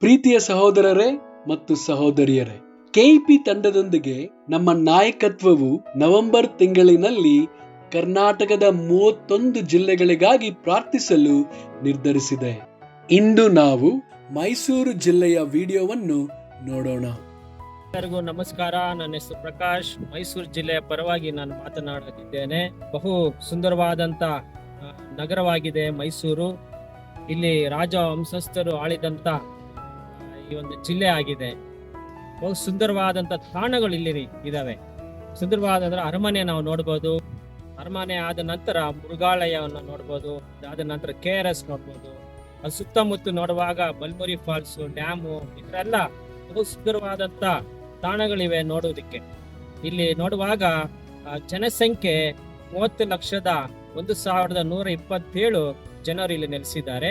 ಪ್ರೀತಿಯ ಸಹೋದರರೇ ಮತ್ತು ಸಹೋದರಿಯರೇ, ಕೆಇಪಿ ತಂಡದೊಂದಿಗೆ ನಮ್ಮ ನಾಯಕತ್ವವು ನವೆಂಬರ್ ತಿಂಗಳಿನಲ್ಲಿ ಕರ್ನಾಟಕದ ಮೂವತ್ತೊಂದು ಜಿಲ್ಲೆಗಳಿಗಾಗಿ ಪ್ರಾರ್ಥಿಸಲು ನಿರ್ಧರಿಸಿದೆ. ಇಂದು ನಾವು ಮೈಸೂರು ಜಿಲ್ಲೆಯ ವಿಡಿಯೋವನ್ನು ನೋಡೋಣ. ಎಲ್ಲರಿಗೂ ನಮಸ್ಕಾರ. ನನ್ನ ಹೆಸರು ಪ್ರಕಾಶ್. ಮೈಸೂರು ಜಿಲ್ಲೆಯ ಪರವಾಗಿ ನಾನು ಮಾತನಾಡುತ್ತಿದ್ದೇನೆ ಬಹು ಸುಂದರವಾದಂತ ನಗರವಾಗಿದೆ ಮೈಸೂರು. ಇಲ್ಲಿ ರಾಜ ವಂಶಸ್ಥರು ಆಳಿದಂತ ಈ ಒಂದು ಜಿಲ್ಲೆ ಆಗಿದೆ. ಬಹು ಸುಂದರವಾದಂತ ತಾಣಗಳು ಇಲ್ಲಿ ಇದಾವೆ. ಸುಂದರವಾದಂದ್ರೆ ಅರಮನೆ ನಾವು ನೋಡ್ಬೋದು. ಅರಮನೆ ಆದ ನಂತರ ಮೃಗಾಲಯವನ್ನು ನೋಡ್ಬೋದು. ಅದಾದ ನಂತರ ಕೆ ಆರ್ ಎಸ್ ನೋಡ್ಬೋದು. ಅದು ಸುತ್ತಮುತ್ತ ನೋಡುವಾಗ ಬಲ್ಮುರಿ ಫಾಲ್ಸ್, ಡ್ಯಾಮು ಇದರೆಲ್ಲ ಬಹು ಸುಂದರವಾದಂತ ತಾಣಗಳಿವೆ ನೋಡೋದಕ್ಕೆ ಇಲ್ಲಿ ನೋಡುವಾಗ ಜನಸಂಖ್ಯೆ ಮೂವತ್ತು ಲಕ್ಷದ ಒಂದು ಸಾವಿರದ ನೂರ ಇಪ್ಪತ್ತೇಳು ಜನರು ಇಲ್ಲಿ ನೆಲೆಸಿದ್ದಾರೆ.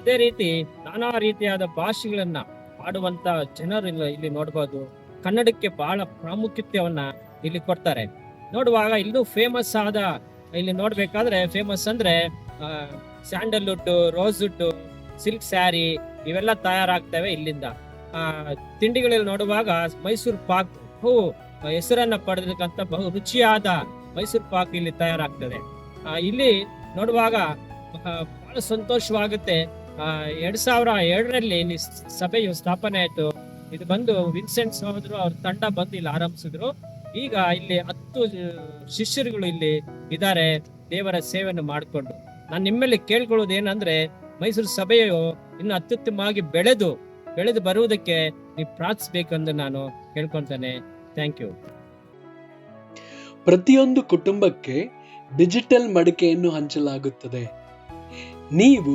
ಅದೇ ರೀತಿ ನಾನಾ ರೀತಿಯಾದ ಭಾಷೆಗಳನ್ನ ಆಡುವಂತ ಜನರು ಇಲ್ಲಿ ನೋಡ್ಬೋದು. ಕನ್ನಡಕ್ಕೆ ಬಹಳ ಪ್ರಾಮುಖ್ಯತೆಯನ್ನ ಇಲ್ಲಿ ಕೊಡ್ತಾರೆ. ನೋಡುವಾಗ ಇಲ್ಲೂ ಫೇಮಸ್ ಆದ ಇಲ್ಲಿ ನೋಡ್ಬೇಕಾದ್ರೆ ಫೇಮಸ್ ಅಂದ್ರೆ ಸ್ಯಾಂಡಲ್ವುಡ್ ರೋಸ್ವುಡ್ ಸಿಲ್ಕ್ ಸ್ಯಾರಿ ಇವೆಲ್ಲ ತಯಾರಾಗ್ತವೆ ಇಲ್ಲಿಂದ. ಆ, ತಿಂಡಿಗಳಲ್ಲಿ ನೋಡುವಾಗ ಮೈಸೂರು ಪಾಕ್ ಹೂ ಹೆಸರನ್ನ ಪಡೆದಕ್ಕಂತ ಬಹು ರುಚಿಯಾದ ಮೈಸೂರು ಪಾಕ್ ಇಲ್ಲಿ ತಯಾರಾಗ್ತದೆ. ಇಲ್ಲಿ ನೋಡುವಾಗ ಬಹಳ ಸಂತೋಷವಾಗುತ್ತೆ. ಎರಡ್ ಸಾವಿರ ಎರಡರಲ್ಲಿ ಇಲ್ಲಿ ಸಭೆಯು ಸ್ಥಾಪನೆ ಆಯ್ತು. ಇದು ಬಂದು ವಿನ್ಸೆಂಟ್ ಸಹೋದರು ಅವ್ರ ತಂಡ ಬಂದು ಇಲ್ಲಿ ಆರಂಭಿಸಿದ್ರು. ಈಗ ಇಲ್ಲಿ ಹತ್ತು ಶಿಷ್ಯರುಗಳು ಇಲ್ಲಿ ಇದ್ದಾರೆ. ದೇವರ ಸೇವೆಯನ್ನು ಮಾಡಿಕೊಂಡು. ನಾನು ನಿಮ್ಮಲ್ಲಿ ಕೇಳ್ಕೊಳ್ಳೋದು ಏನಂದ್ರೆ ಮೈಸೂರು ಸಭೆಯು ಇನ್ನು ಅತ್ಯುತ್ತಮವಾಗಿ ಬೆಳೆದು ಬೆಳೆದು ಬರುವುದಕ್ಕೆ ನೀವು ಪ್ರಾರ್ಥಿಸಬೇಕೆಂದು ನಾನು ಕೇಳ್ಕೊಂತಾನೆ ಥ್ಯಾಂಕ್ ಯು ಪ್ರತಿಯೊಂದು ಕುಟುಂಬಕ್ಕೆ ಡಿಜಿಟಲ್ ಮಡಿಕೆಯನ್ನು ಹಂಚಲಾಗುತ್ತದೆ. ನೀವು